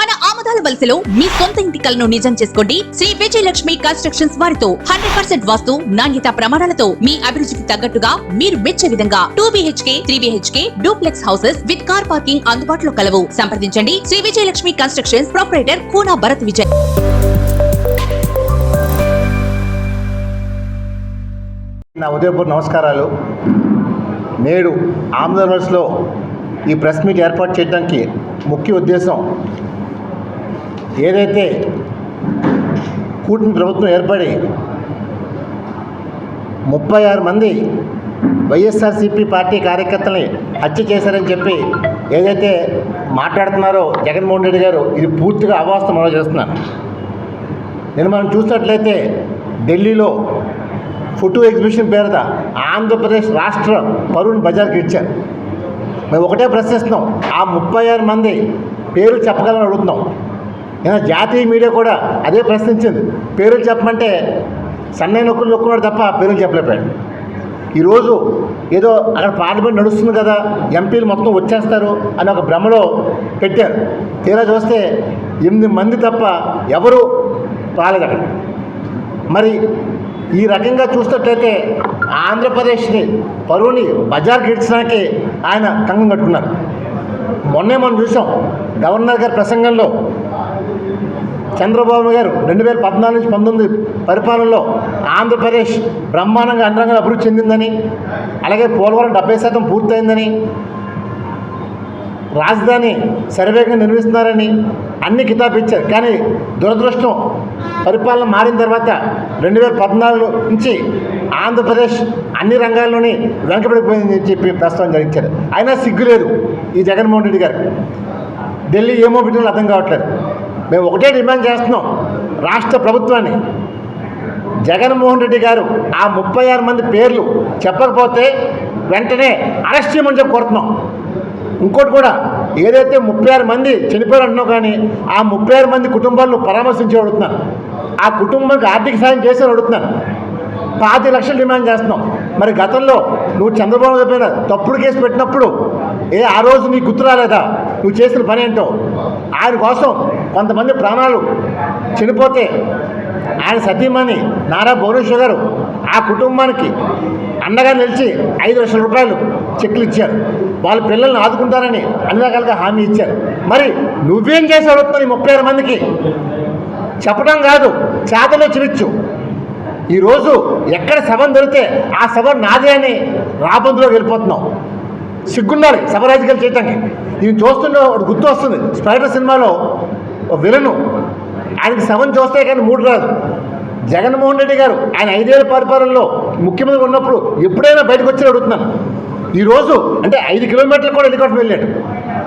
మన ఆమదాల వలసలో మీ సొంత ఇంటి కలను నిజం చేసుకోండి. శ్రీ విజయలక్ష్మి కన్స్ట్రక్షన్స్ వారితో హండ్రెడ్ పర్సెంట్ వాస్తు నాణ్యత ప్రమాణాలతో మీ అభిరుచికి తగ్గట్టుగా మీరు మెచ్చే విధంగా two BHK three BHK duplex houses with car parking అందుబాటులో కలవు. సంప్రదించండి. Sri Vijayalakshmi constructions proprietor Koona Bharat Vijay. నా ఉదయపూర్ నమస్కారాలు. నేడు ఆంధ్రప్రదేశ్లో ఈ ప్రెస్ మీట్ ఏర్పాటు చేయడానికి ముఖ్య ఉద్దేశం ఏదైతే కూటమి ప్రభుత్వం ఏర్పడి ముప్పై ఆరు మంది వైఎస్ఆర్సీపీ పార్టీ కార్యకర్తల్ని హత్య చేశారని చెప్పి ఏదైతే మాట్లాడుతున్నారో జగన్మోహన్ రెడ్డి గారు ఇది పూర్తిగా అవాస్తవం అమలు చేస్తున్నారు నేను మనం చూసినట్లయితే ఢిల్లీలో ఫోటో ఎగ్జిబిషన్ పేరుత ఆంధ్రప్రదేశ్ రాష్ట్ర పరుణ్ బజార్కి ఇచ్చారు. మేము ఒకటే ప్రశ్నిస్తున్నాం ఆ ముప్పై ఆరు మంది పేరు చెప్పగలని అడుగుతున్నాం. జాతీయ మీడియా కూడా అదే ప్రశ్నించింది. పేర్లు చెప్పమంటే సన్నయ్య నొక్కులు నొక్కున్నాడు తప్ప పేర్లు చెప్పలేపాడు ఈరోజు ఏదో అక్కడ పార్లమెంట్ నడుస్తుంది కదా ఎంపీలు మొత్తం వచ్చేస్తారు అని ఒక భ్రమలో పెట్టారు. తీరా చూస్తే ఎనిమిది మంది తప్ప ఎవరు రాలేదు అక్కడ. మరి ఈ రకంగా చూసినట్లయితే ఆంధ్రప్రదేశ్ని పరువుని బజార్కి ఇడ్చడానికి ఆయన కంగం కట్టుకున్నారు. మొన్నే మనం చూసాం గవర్నర్ గారి ప్రసంగంలో చంద్రబాబు గారు రెండు వేల పద్నాలుగు నుంచి పంతొమ్మిది పరిపాలనలో ఆంధ్రప్రదేశ్ బ్రహ్మాండంగా అండంగా అభివృద్ధి చెందిందని అలాగే పోలవరం డెబ్బై శాతం పూర్తయిందని రాజధాని సర్వేగంగా నిర్మిస్తున్నారని అన్ని కితాబు ఇచ్చారు. కానీ దురదృష్టం పరిపాలన మారిన తర్వాత రెండు వేల పద్నాలుగు నుంచి ఆంధ్రప్రదేశ్ అన్ని రంగాల్లోని వెనకబడిపోయిందని చెప్పి ప్రస్తావన జరిగించారు. అయినా సిగ్గు లేదు ఈ జగన్మోహన్ రెడ్డి గారికి ఢిల్లీ ఏమో బిడ్డలు అర్థం కావట్లేదు. మేము ఒకటే డిమాండ్ చేస్తున్నాం. రాష్ట్ర ప్రభుత్వాన్ని. జగన్మోహన్ రెడ్డి గారు ఆ ముప్పై ఆరు మంది పేర్లు చెప్పకపోతే వెంటనే అరెస్ట్ చేయమని చెప్పి కోరుతున్నాం. ఇంకోటి కూడా ఏదైతే ముప్పై ఆరు మంది చనిపోయారు అంటున్నావు కానీ ఆ ముప్పై ఆరు మంది కుటుంబాలను పరామర్శించి అడుగుతున్నాను ఆ కుటుంబానికి ఆర్థిక సాయం చేసి అడుగుతున్నాను పాతి లక్షలు డిమాండ్ చేస్తున్నాం. మరి గతంలో నువ్వు చంద్రబాబు చెప్పిన తప్పుడు కేసు పెట్టినప్పుడు ఏ ఆ రోజు నీకు గుర్తు రాలేదా? నువ్వు చేసిన పని ఏంటో? ఆయన కోసం కొంతమంది ప్రాణాలు చనిపోతే ఆయన సతీమణి నారా భువనేశ్వర్ గారు ఆ కుటుంబానికి అండగా నిలిచి ఐదు లక్షల రూపాయలు చెక్లు ఇచ్చారు. వాళ్ళ పిల్లల్ని ఆదుకుంటారని అన్ని రకాలుగా హామీ ఇచ్చారు. మరి నువ్వేం చేసి అడుగుతున్నావు ఈ ముప్పై ఆరు మందికి? చెప్పడం కాదు చేతలో చిరిచ్చు ఈరోజు ఎక్కడ శవం దొరికితే ఆ శవం నాదే అని రాబందులో వెళ్ళిపోతున్నాం సిగ్గుండాలి శవ రాజకీయాలు చేయటానికి. నేను చూస్తుంటే ఒకటి గుర్తు వస్తుంది. స్పైడర్ సినిమాలో విలను. ఆయనకి సెవెన్ చూస్తే కానీ మూడు రాదు. జగన్మోహన్ రెడ్డి గారు ఆయన ఐదేళ్ళ పరిపాలనలో ముఖ్యమంత్రి ఉన్నప్పుడు ఎప్పుడైనా బయటకు వచ్చి అడుగుతున్నాను ఈరోజు అంటే ఐదు కిలోమీటర్లు కూడా హెలికాప్టర్ వెళ్ళాడు.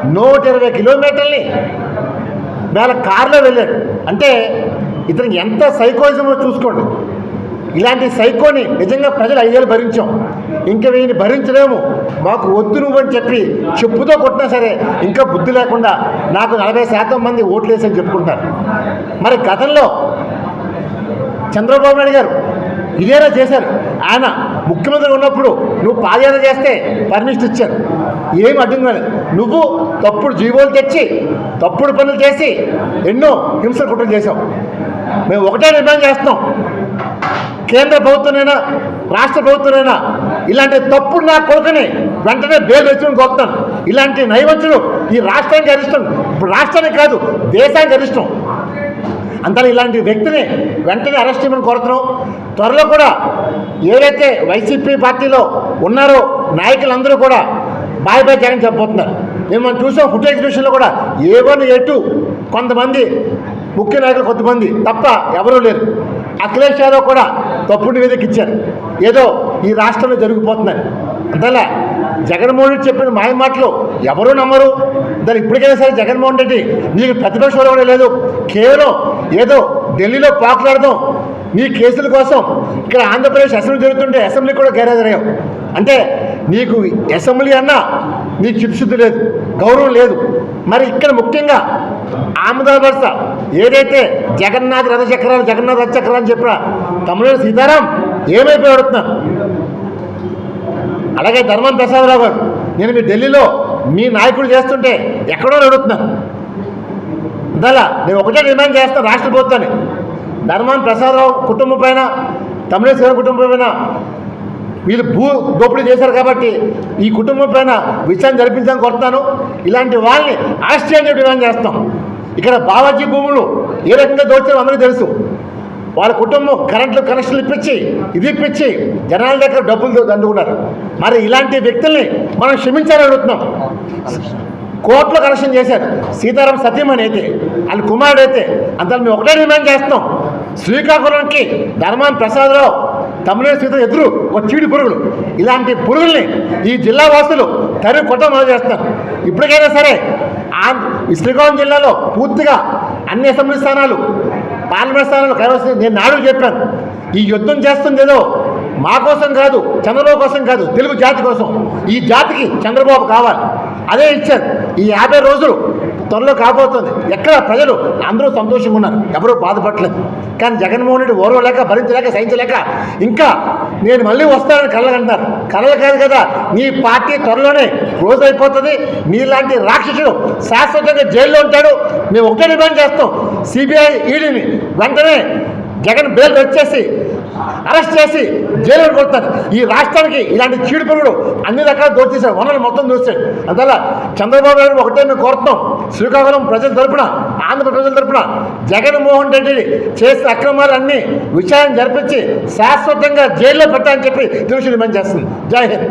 నూట ఇరవై కిలోమీటర్ని వేళ కారులో వెళ్ళాడు. అంటే ఇతనికి ఎంత సైకోయిజమో చూసుకోండి. ఇలాంటి సైకోని నిజంగా ప్రజలు ఐదేళ్ళు భరించాం. ఇంకా వీడిని భరించలేము. మాకు వద్దు నువ్వు అని చెప్పి చెప్పుతో కొట్టినా సరే ఇంకా బుద్ధి లేకుండా నాకు నలభై శాతం మంది ఓట్లేసని చెప్పుకుంటారు. మరి గతంలో చంద్రబాబు నాయుడు గారు ఇదేనా చేశారు. ఆయన ముఖ్యమంత్రి ఉన్నప్పుడు నువ్వు పాదయాత్ర చేస్తే పర్మిషన్ ఇచ్చారు. ఏం అడ్డం కాలేదు నువ్వు తప్పుడు జీవోలు తెచ్చి తప్పుడు పనులు చేసి ఎన్నో హింసలు కుట్రలు చేసావు మేము ఒకటే డిమాండ్ చేస్తున్నాం. కేంద్ర ప్రభుత్వమైనా రాష్ట్ర ప్రభుత్వమైనా ఇలాంటి తప్పుడు నా కొడుకుని వెంటనే బేలు తెచ్చుకుని కోపుతాను. ఇలాంటి నైవంచులు ఈ రాష్ట్రానికి అరిష్టం. ఇప్పుడు రాష్ట్రానికి కాదు దేశానికి అరిష్టం. అంతా ఇలాంటి వ్యక్తిని వెంటనే అరెస్ట్ చేయమని కోరుతున్నాం. త్వరలో కూడా ఏదైతే వైసీపీ పార్టీలో ఉన్నారో నాయకులందరూ కూడా బాయ్ బాయ్ జగన్ చెప్పబోతున్నారు. మేము మనం చూసాం ఫుడ్ ఎగ్జిబిషన్లో కూడా ఏ వన్ ఏ టూ కొంతమంది ముఖ్య నాయకులు కొంతమంది తప్ప ఎవరూ లేరు. అఖిలేష్ యాదవ్ కూడా తప్పుడు నివేదిక ఇచ్చారు. ఏదో ఈ రాష్ట్రంలో జరిగిపోతుందని. అంతేలా జగన్మోహన్ రెడ్డి చెప్పిన మాయ మాటలు ఎవరు నమ్మరు. దాన్ని ఇప్పటికైనా సరే జగన్మోహన్ రెడ్డి నీకు ప్రతిపక్ష హోదా కూడా లేదు. కేవలం ఏదో ఢిల్లీలో పాకులాడదాం నీ కేసుల కోసం ఇక్కడ ఆంధ్రప్రదేశ్ అసెంబ్లీ జరుగుతుంటే అసెంబ్లీ కూడా గైరాజరయ్యావు అంటే నీకు అసెంబ్లీ అన్నా నీకు చిప్శుద్ధి లేదు గౌరవం లేదు. మరి ఇక్కడ ముఖ్యంగా ఆమదావర్స ఏదైతే జగన్నాథ్ రథచక్రాలు జగన్నాథ్ రథచక్రాలు చెప్పిన తమిళ సీతారాం ఏమైపోయి అడుగుతున్నాను అలాగే ధర్మం ప్రసాదరావు గారు నేను మీ ఢిల్లీలో మీ నాయకుడు చేస్తుంటే ఎక్కడో అడుగుతున్నాను అందువల్ల నేను ఒకటే డిమాండ్ చేస్తాను రాష్ట్ర ప్రభుత్వాన్ని. ధర్మాన్ ప్రసాదరావు కుటుంబం పైన తమిళేశ్వర కుటుంబం పైన వీళ్ళు భూ దోపిడీ చేశారు కాబట్టి ఈ కుటుంబం పైన విషయాన్ని జరిపించాలని కొడతాను ఇలాంటి వాళ్ళని ఆశ్చర్యం డిమాండ్ చేస్తాం. ఇక్కడ బావాజీ భూములు ఏ రకంగా దోచారో అందరికీ తెలుసు. వాళ్ళ కుటుంబం కరెంట్లు కనెక్షన్లు ఇప్పించి ఇది ఇప్పించి జనాల దగ్గర డబ్బులు దండుకున్నారు మరి ఇలాంటి వ్యక్తుల్ని మనం క్షమించాలని అడుగుతున్నాం కోర్టులో కనెక్షన్ చేశారు. సీతారాం అని అయితే వాళ్ళ కుమారుడు అయితే అంతా మేము ఒకటే డిమాండ్ చేస్తున్నాం శ్రీకాకుళంకి ధర్మాన్ ప్రసాదరావు తమిళ సీత ఎదురు ఒక చీడి పురుగులు. ఇలాంటి పురుగుల్ని ఈ జిల్లా వాసులు తరిమి కొట్ట మొదలు చేస్తారు ఇప్పటికైనా సరే శ్రీకాకుళం జిల్లాలో పూర్తిగా అన్ని అసెంబ్లీ స్థానాలు పాలనస్థానంలో కలవలసింది నేను నాడు చెప్పాను. ఈ యుద్ధం చేస్తుంది ఏదో మా కోసం కాదు చంద్రబాబు కోసం కాదు తెలుగు జాతి కోసం. ఈ జాతికి చంద్రబాబు కావాలి. అదే ఇచ్చారు. ఈ యాభై రోజులు త్వరలో కాబోతుంది. ఎక్కడ ప్రజలు అందరూ సంతోషంగా ఉన్నారు. ఎవరూ బాధపడలేదు. కానీ జగన్మోహన్ రెడ్డి ఓర్వలేక భరించలేక సహించలేక ఇంకా నేను మళ్ళీ వస్తానని కళ్ళకు కలలు కాదు కదా నీ పార్టీ త్వరలోనే క్లోజ్ అయిపోతుంది. నీలాంటి రాక్షసుడు శాశ్వతంగా జైల్లో ఉంటాడు. మేము ఒకటే డిమాండ్ చేస్తాం. సిబిఐ ఈడీని వెంటనే జగన్ బెయిల్ వచ్చేసి అరెస్ట్ చేసి జైలు కొడతారు. ఈ రాష్ట్రానికి ఇలాంటి చీడు పురుగుడు అన్ని రకాల దోచేశాడు వనరులు మొత్తం దోచాడు అందువల్ల చంద్రబాబు నాయుడు ఒకటే మేము కోరుతున్నాం. శ్రీకాకుళం ప్రజల తరపున ఆంధ్ర ప్రజల తరపున జగన్మోహన్ రెడ్డి చేసిన అక్రమాలన్నీ విచారణ జరిపించి శాశ్వతంగా జైల్లో పెట్టాలని చెప్పి తెలుసు పనిచేస్తుంది చేస్తుంది జై హింద్.